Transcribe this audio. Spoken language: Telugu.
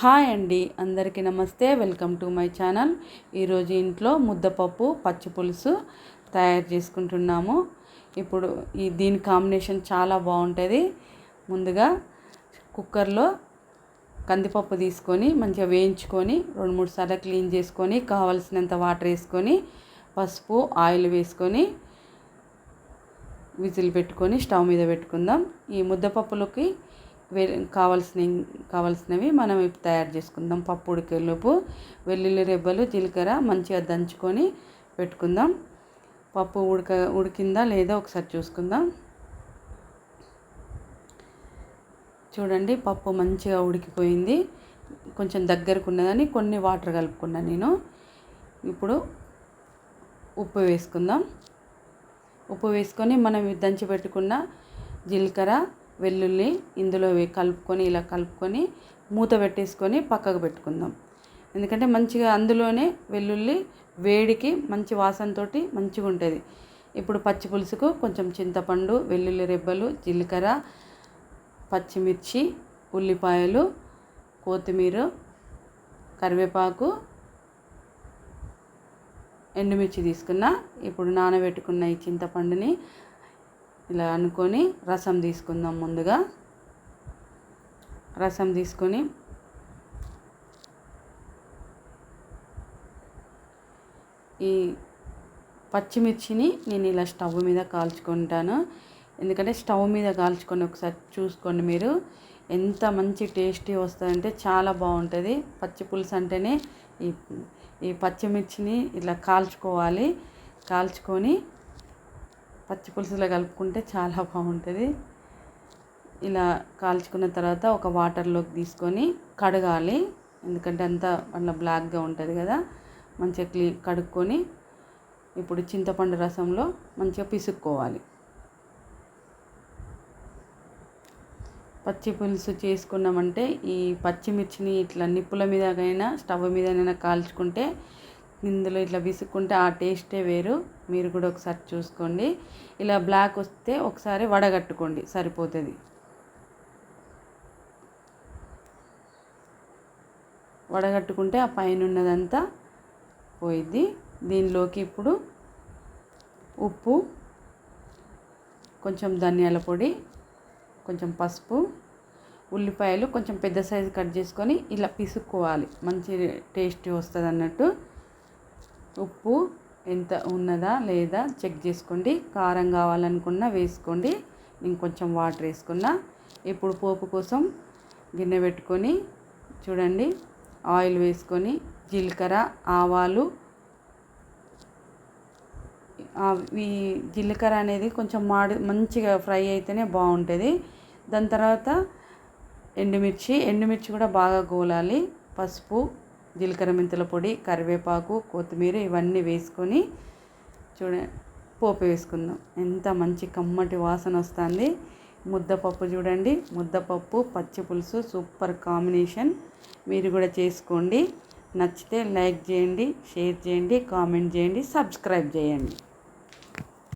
హాయ్ అండి అందరికీ నమస్తే. Welcome to my channel. ఈరోజు ఇంట్లో ముద్దపప్పు పచ్చి పులుసు తయారు చేసుకుంటున్నాము. ఇప్పుడు ఈ దీని కాంబినేషన్ చాలా బాగుంటుంది. ముందుగా కుక్కర్లో కందిపప్పు తీసుకొని మంచిగా వేయించుకొని రెండు మూడు సార్లు క్లీన్ చేసుకొని కావలసినంత వాటర్ వేసుకొని పసుపు ఆయిల్ వేసుకొని విజిల్ పెట్టుకొని స్టవ్ మీద పెట్టుకుందాం. ఈ ముద్దపప్పులోకి కావాల్సిన కావాల్సినవి మనం తయారు చేసుకుందాం. పప్పు ఉడికేలోపు వెల్లుల్లి రెబ్బలు జీలకర్ర మంచిగా దంచుకొని పెట్టుకుందాం. పప్పు ఉడక ఉడికిందా లేదా ఒకసారి చూసుకుందాం. చూడండి పప్పు మంచిగా ఉడికిపోయింది. కొంచెం దగ్గరకు ఉన్నదని కొన్ని వాటర్ కలుపుకున్నాను నేను. ఇప్పుడు ఉప్పు వేసుకుందాం. ఉప్పు వేసుకొని మనం దంచి పెట్టుకున్న జీలకర్ర వెల్లుల్లి ఇందులో కలుపుకొని ఇలా కలుపుకొని మూత పెట్టేసుకొని పక్కకు పెట్టుకుందాం. ఎందుకంటే మంచిగా అందులోనే వెల్లుల్లి వేడికి మంచి వాసనతో మంచిగా ఉంటుంది. ఇప్పుడు పచ్చి పులుసుకు కొంచెం చింతపండు వెల్లుల్లి రెబ్బలు జీలకర్ర పచ్చిమిర్చి ఉల్లిపాయలు కొత్తిమీర కరివేపాకు ఎండుమిర్చి తీసుకున్న. ఇప్పుడు నానబెట్టుకున్న ఈ చింతపండుని ఇలా అనుకొని రసం తీసుకుందాం ముందుగా. రసం తీసుకొని ఈ పచ్చిమిర్చిని నేను ఇలా స్టవ్ మీద కాల్చుకుంటాను. ఎందుకంటే స్టవ్ మీద కాల్చుకొని ఒకసారి చూసుకోండి మీరు. ఎంత మంచి టేస్టీ వస్తుందంటే చాలా బాగుంటుంది. పచ్చి పులుసు అంటేనే ఈ ఈ పచ్చిమిర్చిని ఇలా కాల్చుకోవాలి. కాల్చుకొని పచ్చి పులుసులో కలుపుకుంటే చాలా బాగుంటుంది. ఇలా కాల్చుకున్న తర్వాత ఒక వాటర్లోకి తీసుకొని కడగాలి. ఎందుకంటే అంతా అట్లా బ్లాక్గా ఉంటుంది కదా. మంచిగా క్లీ కడుక్కొని ఇప్పుడు చింతపండు రసంలో మంచిగా పిసుక్కోవాలి. పచ్చి పులుసు చేసుకున్నామంటే ఈ పచ్చిమిర్చిని ఇట్లా నిప్పుల మీదకైనా స్టవ్ మీదనైనా కాల్చుకుంటే ఇందులో ఇట్లా విసుక్కుంటే ఆ టేస్టే వేరు. మీరు కూడా ఒకసారి చూసుకోండి. ఇలా బ్లాక్ వస్తే ఒకసారి వడగట్టుకోండి సరిపోతుంది. వడగట్టుకుంటే ఆ పైన ఉన్నదంతా పోయిద్ది. దీనిలోకి ఇప్పుడు ఉప్పు కొంచెం ధనియాల పొడి కొంచెం పసుపు ఉల్లిపాయలు కొంచెం పెద్ద సైజు కట్ చేసుకొని ఇలా పిసుక్కోవాలి. మంచి టేస్టీ వస్తుంది అన్నట్టు ఉప్పు ఎంత ఉన్నదా లేదా చెక్ చేసుకోండి. కారం కావాలనుకున్నా వేసుకోండి. నేను కొంచెం వాటర్ వేసుకున్నా. ఇప్పుడు పోపు కోసం గిన్నె పెట్టుకొని చూడండి. ఆయిల్ వేసుకొని జీలకర్ర ఆవాలు. ఈ జీలకర్ర అనేది కొంచెం మాడి మంచిగా ఫ్రై అయితేనే బాగుంటుంది. దాని తర్వాత ఎండుమిర్చి ఎండుమిర్చి కూడా బాగా గోలాలి. పసుపు జీలకర్ర మెంతుల పొడి కరివేపాకు కొత్తిమీర ఇవన్నీ వేసుకొని చూడ పోపు వేసుకుందాం. ఎంత మంచి కమ్మటి వాసన వస్తుంది. ముద్దపప్పు చూడండి. ముద్దపప్పు పచ్చి పులుసు సూపర్ కాంబినేషన్. మీరు కూడా చేసుకోండి. నచ్చితే లైక్ చేయండి షేర్ చేయండి కామెంట్ చేయండి సబ్స్క్రైబ్ చేయండి.